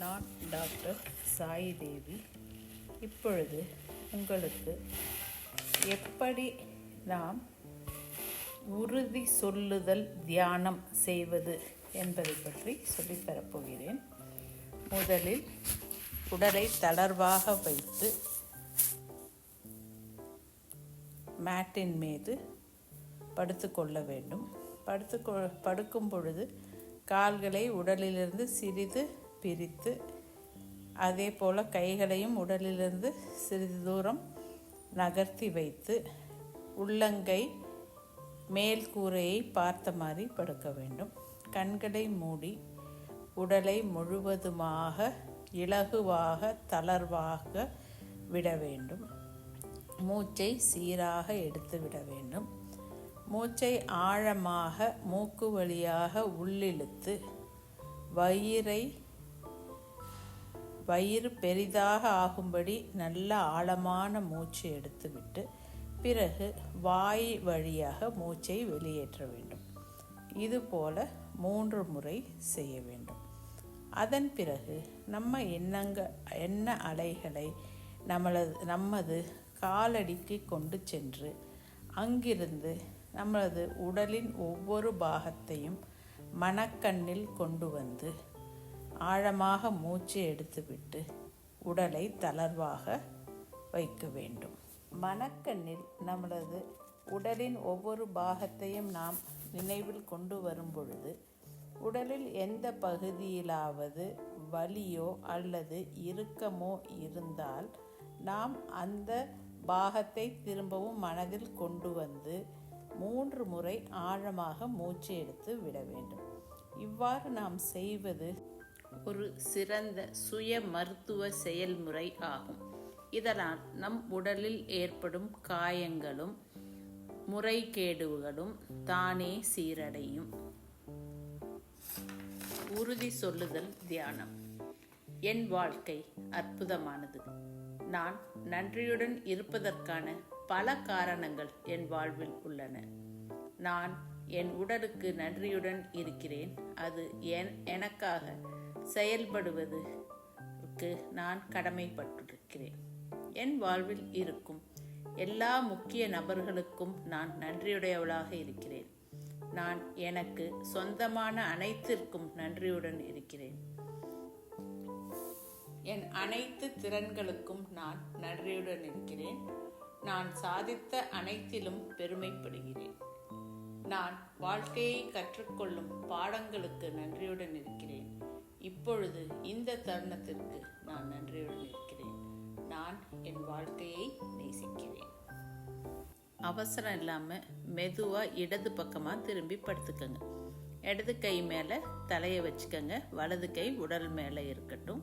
நான் டாக்டர் சாய் தேவி இப்பொழுது உங்களுக்கு எப்படி நாம் உறுதி சொல்லுதல் தியானம் செய்வது என்பதை பற்றி சொல்லித் தரப்போகிறேன் முதலில் உடலை தளர்வாக வைத்து மேட்டின் மீது படுத்துக்கொள்ள வேண்டும். படுத்து படுக்கும் பொழுது கால்களை உடலிலிருந்து சிறிது பிரித்து அதே போல் கைகளையும் உடலிலிருந்து சிறிது தூரம் நகர்த்தி வைத்து உள்ளங்கை மேல் கூரையை பார்த்த மாதிரி படுக்க வேண்டும். கண்களை மூடி உடலை முழுவதுமாக இலகுவாக தளர்வாக விட வேண்டும். மூச்சை சீராக எடுத்து விட வேண்டும். மூச்சை ஆழமாக மூக்கு வழியாக உள்ளிழுத்து வயிறை வயிறு பெரிதாக ஆகும்படி நல்ல ஆழமான மூச்சு எடுத்துவிட்டு பிறகு வாய் வழியாக மூச்சை வெளியேற்ற வேண்டும். இதுபோல மூன்று முறை செய்ய வேண்டும். அதன் பிறகு நம்ம எண்ணங்க எண்ண அலைகளை நம்மளது நமது காலடிக்கு கொண்டு சென்று அங்கிருந்து நமது உடலின் ஒவ்வொரு பாகத்தையும் மனக்கண்ணில் கொண்டு வந்து ஆழமாக மூச்சு எடுத்துவிட்டு உடலை தளர்வாக வைக்க வேண்டும். மனக்கண்ணில் நம்மளது உடலின் ஒவ்வொரு பாகத்தையும் நாம் நினைவில் கொண்டு வரும் பொழுது உடலில் எந்த பகுதியிலாவது வலியோ அல்லது இறுக்கமோ இருந்தால் நாம் அந்த பாகத்தை திரும்பவும் மனதில் கொண்டு வந்து மூன்று முறை ஆழமாக மூச்சு எடுத்து விட வேண்டும். இவ்வாறு நாம் செய்வது ஒரு சிறந்த சுய மருத்துவ செயல்முறை ஆகும். இதனால் நம் உடலில் ஏற்படும் காயங்களும் முறைகேடுகளும் தானே சீரடையும். உறுதி சொல்லுதல் தியானம். என் வாழ்க்கை அற்புதமானது. நான் நன்றியுடன் இருப்பதற்கான பல காரணங்கள் என் வாழ்வில் உள்ளன. நான் என் உடலுக்கு நன்றியுடன் இருக்கிறேன். அது என் எனக்காக செயல்படுவதுக்கு நான் கடமைப்பட்டிருக்கிறேன். என் வாழ்வில் இருக்கும் எல்லா முக்கிய நபர்களுக்கும் நான் நன்றியுடையவளாக இருக்கிறேன். நான் எனக்கு சொந்தமான அனைத்திற்கும் நன்றியுடன் இருக்கிறேன். என் அனைத்து திறன்களுக்கும் நான் நன்றியுடன் இருக்கிறேன். நான் சாதித்த அனைத்திலும் பெருமைப்படுகிறேன். நான் வாழ்க்கையை கற்றுக்கொள்ளும் பாடங்களுக்கு நன்றியுடன் இருக்கிறேன். இப்பொழுது இந்த தருணத்திற்கு நான் நன்றியுடன் இருக்கிறேன். நான் என் வாழ்க்கையை நேசிக்கிறேன். அவசரம் இல்லாமல் மெதுவாக இடது பக்கமாக திரும்பி படுத்துக்கங்க. இடது கை மேலே தலையை வச்சுக்கோங்க. வலது கை உடல் மேலே இருக்கட்டும்.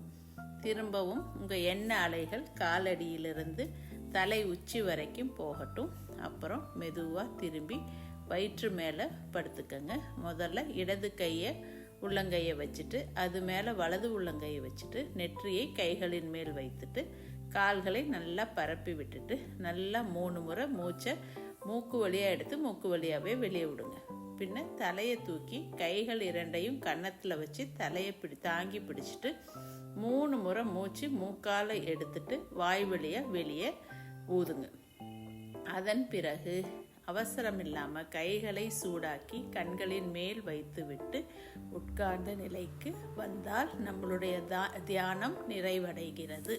திரும்பவும் உங்கள் எண்ணெய் அலைகள் காலடியிலிருந்து தலை உச்சி வரைக்கும் போகட்டும். அப்புறம் மெதுவாக திரும்பி வயிற்று மேலே படுத்துக்கங்க. முதல்ல இடது கையை உள்ளங்கையை வச்சுட்டு அது மேலே வலது உள்ளங்கையை வச்சுட்டு நெற்றியை கைகளின் மேல் வைத்துட்டு கால்களை நல்லா பரப்பி விட்டுட்டு நல்லா மூணு முறை மூச்சை மூக்கு வழியாக எடுத்து மூக்கு வழியாகவே வெளியே விடுங்க. பின்ன தலையை தூக்கி கைகள் இரண்டையும் கன்னத்தில் வச்சு தலையை பிடி தாங்கி பிடிச்சிட்டு மூணு முறை மூச்சு மூக்கால் எடுத்துட்டு வாய் வழியாக வெளியே ஊதுங்க. அதன் பிறகு அவசரம் இல்லாமல் கைகளை சூடாக்கி கண்களின் மேல் வைத்துவிட்டு உட்கார்ந்த நிலைக்கு வந்தால் நம்மளுடைய தியானம் நிறைவடைகிறது.